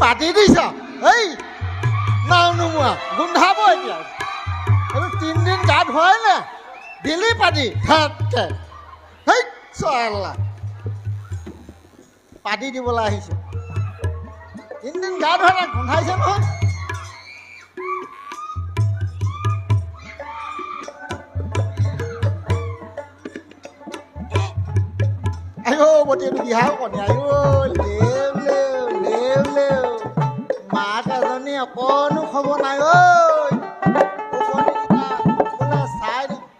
পাতি দিছ? এই, নাও নোমোৱা। গোন্ধাব এতিয়া। এইটো তিনিদিন গা ধোৱাই নে? দিলি পাতি থাককে হেই চলা পাতি দিবলৈ আহিছে। তিনিদিন গা ধোৱা নাই গোন্ধাইছে নহয়। কনে মাক এজনী অকণো খবৰ নাই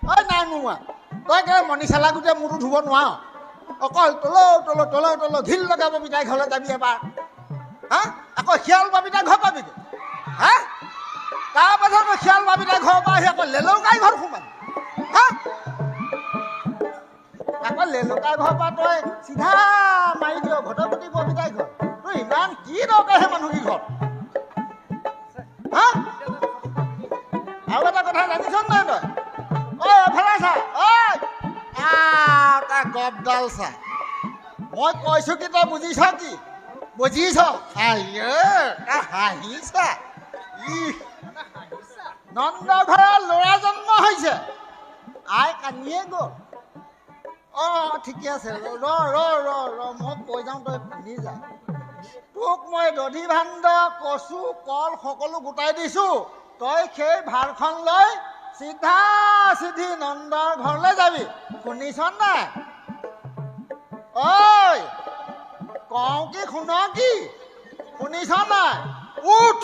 ঐ নাই নোৱা তই কেলে মণি চালা গোটেই মূৰটো ধুব নোৱাৰ অকল তল তল তল তল ঢিল লগাব পিতাই ঘৰলৈ যাবি এবাৰ হা আকৌ শিয়াল পাবি তাই ঘৰ পাবি হা তাৰপাছত শিয়াল পাবি তাই ঘৰৰ পৰা আহি আকৌ লেলৌকাই ঘৰ সোমাবি আকৌ লেলুকাই ঘৰৰ পৰা তই চিধা মাৰি দিয়, ঘটপতি ববিতাই ঘৰ। তই ইমান কি দৰকাৰ সেই মানুহকি ঘৰত হা? কথা জানিছ নাই তই? ঐ, এফালে চা ঐ। তাৰ গপডাল চা। মই কৈছো কি, তই বুজিছ কি? বুজিছ? আইয়ে তাৰ হাঁহিছা ইহ। নন্দ ঘৰৰ ল'ৰা জন্ম হৈছে। আই কান্দিয়ে গ'ল। অঁ ঠিকে আছে। ৰ ৰ ৰ ৰ মই কৈ যাওঁ তই শুনি যা। তোক মই দধি ভাণ্ড কচু কল সকলো গোটাই দিছোঁ। তই সেই ভাৰখন লৈ চিধা চিধি নন্দৰ ঘৰলৈ যাবি। শুনিছ নাই? ঐ কওঁ কি শুন কি? শুনিছ নাই? উঠ!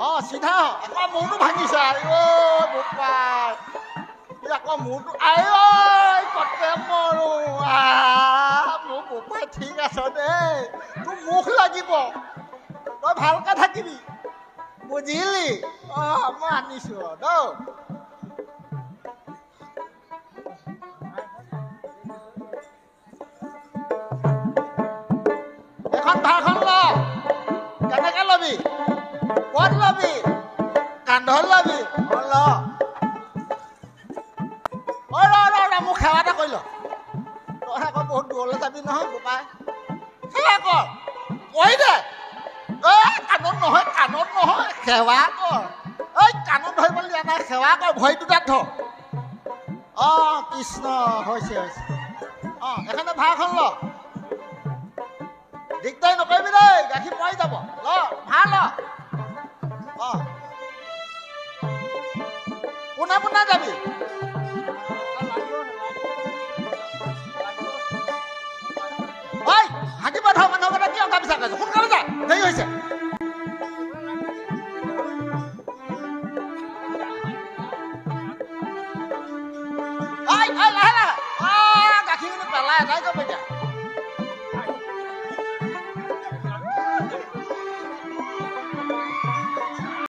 অঁ চিধা। আকৌ মূৰটো ভাঙিছে। মুখ লাগিব তই ভালকে থাকিবি বুজিলি অঁ মই আনিছো দেই এখন ভাৰখন ল কেনেকে ল'বি ক'ত ল'বি কান্ধত ল'বি কাণত নহয় সেৱা কৰ। এই কাণত ধৰিবলৈ দিয়া নাই সেৱা কৰ ভৰি দুটাত ধৰ অঁ কৃষ্ণ হৈছে হৈছে। অঁ এখনে ভাৰখন ল। দিগদাৰি নকৰিবি দেই গাখীৰ পৰি যাব। ল ভাল ল। পোনে পোনে যাবি? হাতী পঠা মানুহ কথা কিয় গাবিছা কৈছো সোনকালে যা দেৰি হৈছে। 再来这么点